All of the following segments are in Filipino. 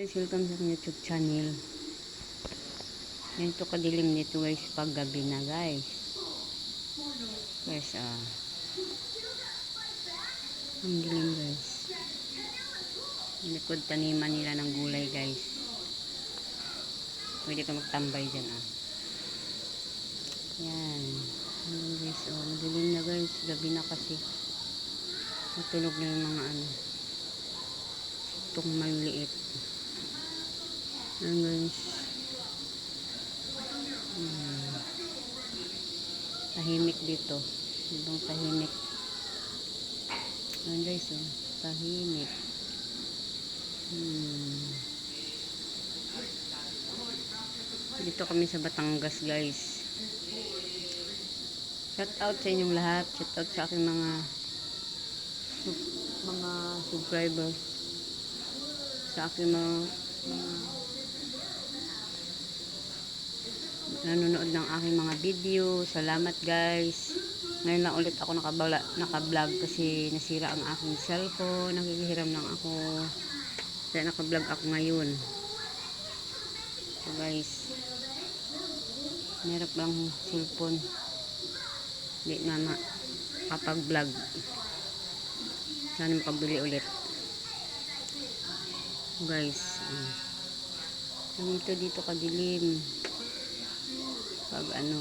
Guys, welcome sa YouTube channel. Ganito kadilim nito guys pag gabi na guys. Guys, ah. Ang dilim guys. Likod taniman nila ng gulay guys. Pwede ka magtambay dyan ah. Yan. Ayan guys, oh. Madilim na guys. Gabi na kasi. Natulog na yung mga ano. Itong maliliit. Ayan guys. Hmm. Tahimik dito. Ibang tahimik. Ayan guys, oh. Tahimik. Hmm. Dito kami sa Batangas, guys. Shout out sa inyong lahat. Shout out sa aking mga mga subscribers. Sa aking mga, mga nanonood ng aking mga video. Salamat guys. Ngayon lang ulit ako nakabala, nakablog kasi nasira ang aking cellphone. Nakikihiram lang ako. Kaya nakablog ako ngayon. So guys, merap lang cellphone. Hindi na makapag-vlog. Sana makabili ulit. Guys, um, ganito dito kadilim pag ano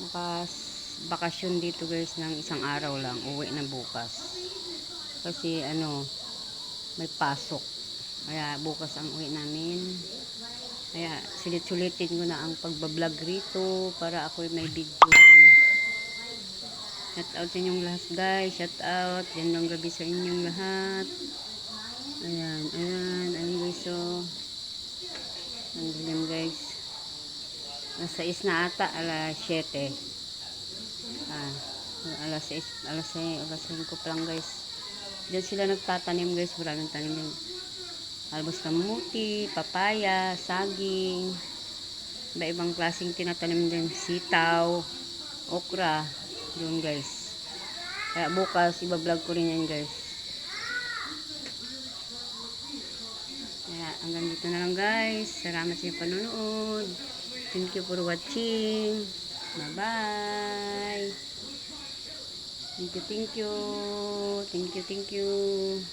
makas bakasyon dito guys ng isang araw lang uwi na bukas. Kasi ano may pasok. Kaya bukas ang uwi namin. Kaya sulit-sulitin ko na ang pagbablog rito para ako may video. Shout out sa inyong lahat guys. Shout out gandang gabi sa inyong lahat. Ayan ayan. Ayan guys so ang dilim guys Nasa is na ata, alas 7. Ah, alas 6, alas 6, alas 5 pa lang guys. Diyan sila nagtatanim guys, maraming tanim yung albos kamuti, papaya, saging, iba-ibang klaseng tinatanim din, sitaw, okra, yun guys. Kaya bukas, iba-vlog ko rin yan guys. Kaya hanggang dito na lang guys. Salamat sa inyong panonood. Thank you for watching. Bye-bye. Thank you, thank you. Thank you, thank you.